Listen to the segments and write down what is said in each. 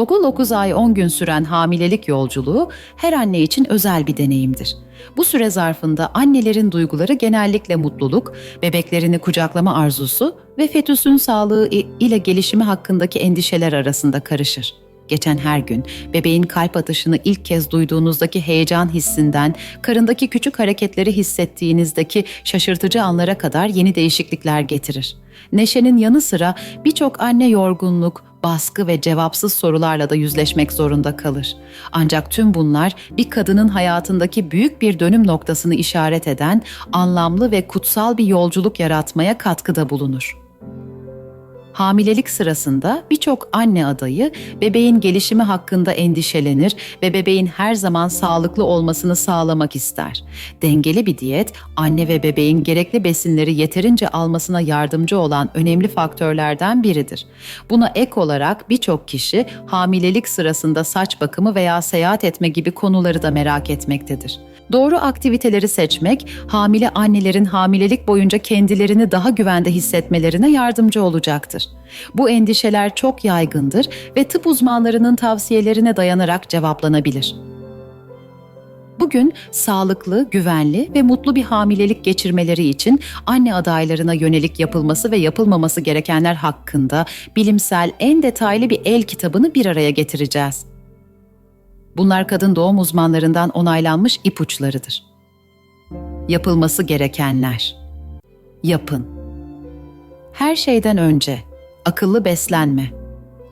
9 ay 10 gün süren hamilelik yolculuğu her anne için özel bir deneyimdir. Bu süre zarfında annelerin duyguları genellikle mutluluk, bebeklerini kucaklama arzusu ve fetüsün sağlığı ile gelişimi hakkındaki endişeler arasında karışır. Geçen her gün bebeğin kalp atışını ilk kez duyduğunuzdaki heyecan hissinden, karındaki küçük hareketleri hissettiğinizdeki şaşırtıcı anlara kadar yeni değişiklikler getirir. Neşenin yanı sıra birçok anne yorgunluk, baskı ve cevapsız sorularla da yüzleşmek zorunda kalır. Ancak tüm bunlar bir kadının hayatındaki büyük bir dönüm noktasını işaret eden anlamlı ve kutsal bir yolculuk yaratmaya katkıda bulunur. Hamilelik sırasında birçok anne adayı bebeğin gelişimi hakkında endişelenir ve bebeğin her zaman sağlıklı olmasını sağlamak ister. Dengeli bir diyet, anne ve bebeğin gerekli besinleri yeterince almasına yardımcı olan önemli faktörlerden biridir. Buna ek olarak birçok kişi hamilelik sırasında saç bakımı veya seyahat etme gibi konuları da merak etmektedir. Doğru aktiviteleri seçmek, hamile annelerin hamilelik boyunca kendilerini daha güvende hissetmelerine yardımcı olacaktır. Bu endişeler çok yaygındır ve tıp uzmanlarının tavsiyelerine dayanarak cevaplanabilir. Bugün sağlıklı, güvenli ve mutlu bir hamilelik geçirmeleri için anne adaylarına yönelik yapılması ve yapılmaması gerekenler hakkında bilimsel en detaylı bir el kitabını bir araya getireceğiz. Bunlar kadın doğum uzmanlarından onaylanmış ipuçlarıdır. Yapılması gerekenler. Yapın. Her şeyden önce akıllı beslenme.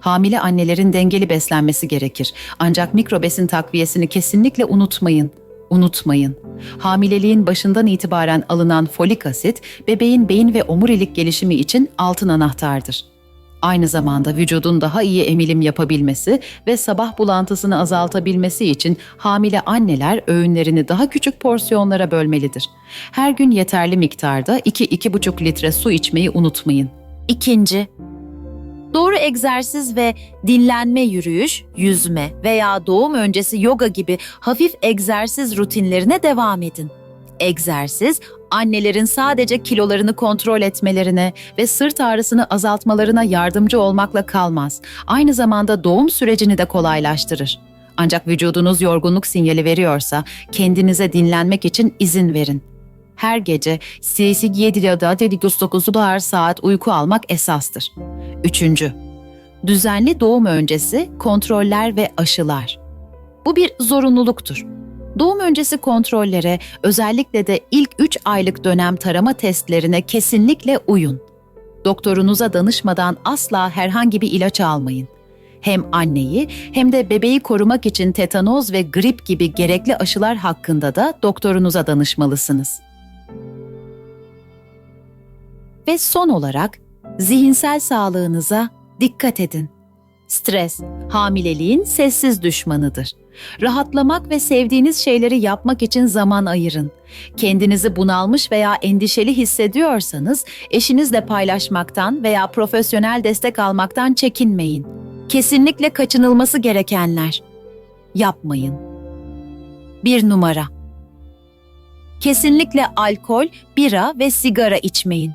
Hamile annelerin dengeli beslenmesi gerekir. Ancak mikrobesin takviyesini kesinlikle unutmayın. Unutmayın. Hamileliğin başından itibaren alınan folik asit bebeğin beyin ve omurilik gelişimi için altın anahtardır. Aynı zamanda vücudun daha iyi emilim yapabilmesi ve sabah bulantısını azaltabilmesi için hamile anneler öğünlerini daha küçük porsiyonlara bölmelidir. Her gün yeterli miktarda 2-2,5 litre su içmeyi unutmayın. İkinci, doğru egzersiz ve dinlenme yürüyüş, yüzme veya doğum öncesi yoga gibi hafif egzersiz rutinlerine devam edin. Egzersiz, annelerin sadece kilolarını kontrol etmelerine ve sırt ağrısını azaltmalarına yardımcı olmakla kalmaz. Aynı zamanda doğum sürecini de kolaylaştırır. Ancak vücudunuz yorgunluk sinyali veriyorsa kendinize dinlenmek için izin verin. Her gece 7 ya da 9 saat uyku almak esastır. Üçüncü, düzenli doğum öncesi kontroller ve aşılar. Bu bir zorunluluktur. Doğum öncesi kontrollere, özellikle de ilk 3 aylık dönem tarama testlerine kesinlikle uyun. Doktorunuza danışmadan asla herhangi bir ilaç almayın. Hem anneyi hem de bebeği korumak için tetanoz ve grip gibi gerekli aşılar hakkında da doktorunuza danışmalısınız. Ve son olarak zihinsel sağlığınıza dikkat edin. Stres, hamileliğin sessiz düşmanıdır. Rahatlamak ve sevdiğiniz şeyleri yapmak için zaman ayırın. Kendinizi bunalmış veya endişeli hissediyorsanız eşinizle paylaşmaktan veya profesyonel destek almaktan çekinmeyin. Kesinlikle kaçınılması gerekenler. Yapmayın. Bir numara. Kesinlikle alkol, bira ve sigara içmeyin.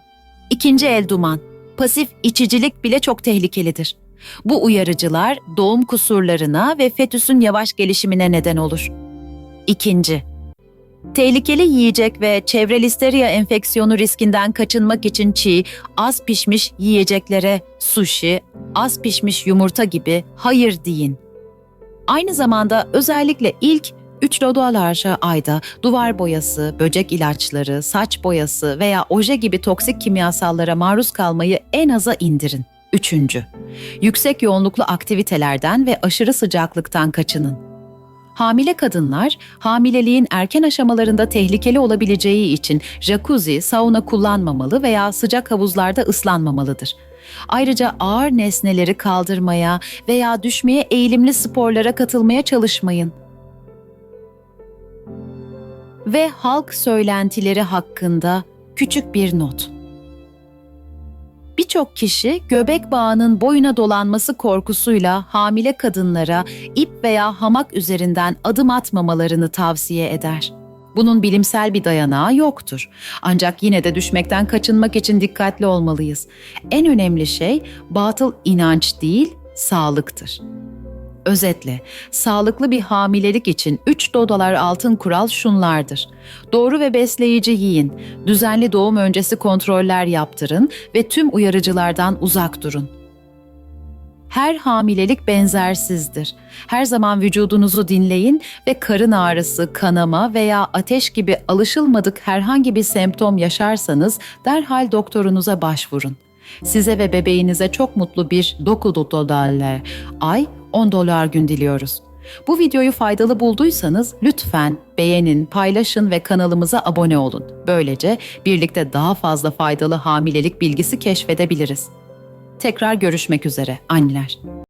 İkinci el duman. Pasif içicilik bile çok tehlikelidir. Bu uyarıcılar doğum kusurlarına ve fetüsün yavaş gelişimine neden olur. İkinci, tehlikeli yiyecek ve çevre listeria enfeksiyonu riskinden kaçınmak için çiğ, az pişmiş yiyeceklere sushi, az pişmiş yumurta gibi hayır deyin. Aynı zamanda özellikle ilk 3 lodoalarca ayda duvar boyası, böcek ilaçları, saç boyası veya oje gibi toksik kimyasallara maruz kalmayı en aza indirin. Üçüncü, yüksek yoğunluklu aktivitelerden ve aşırı sıcaklıktan kaçının. Hamile kadınlar, hamileliğin erken aşamalarında tehlikeli olabileceği için jacuzzi, sauna kullanmamalı veya sıcak havuzlarda ıslanmamalıdır. Ayrıca ağır nesneleri kaldırmaya veya düşmeye eğilimli sporlara katılmaya çalışmayın. Ve halk söylentileri hakkında küçük bir not. Birçok kişi göbek bağının boyuna dolanması korkusuyla hamile kadınlara ip veya hamak üzerinden adım atmamalarını tavsiye eder. Bunun bilimsel bir dayanağı yoktur. Ancak yine de düşmekten kaçınmak için dikkatli olmalıyız. En önemli şey batıl inanç değil, sağlıktır. Özetle, sağlıklı bir hamilelik için 3 dolar altın kural şunlardır. Doğru ve besleyici yiyin, düzenli doğum öncesi kontroller yaptırın ve tüm uyarıcılardan uzak durun. Her hamilelik benzersizdir. Her zaman vücudunuzu dinleyin ve karın ağrısı, kanama veya ateş gibi alışılmadık herhangi bir semptom yaşarsanız derhal doktorunuza başvurun. Size ve bebeğinize çok mutlu bir 9 dolarlar ay 10 dolar gün diliyoruz. Bu videoyu faydalı bulduysanız lütfen beğenin, paylaşın ve kanalımıza abone olun. Böylece birlikte daha fazla faydalı hamilelik bilgisi keşfedebiliriz. Tekrar görüşmek üzere anneler.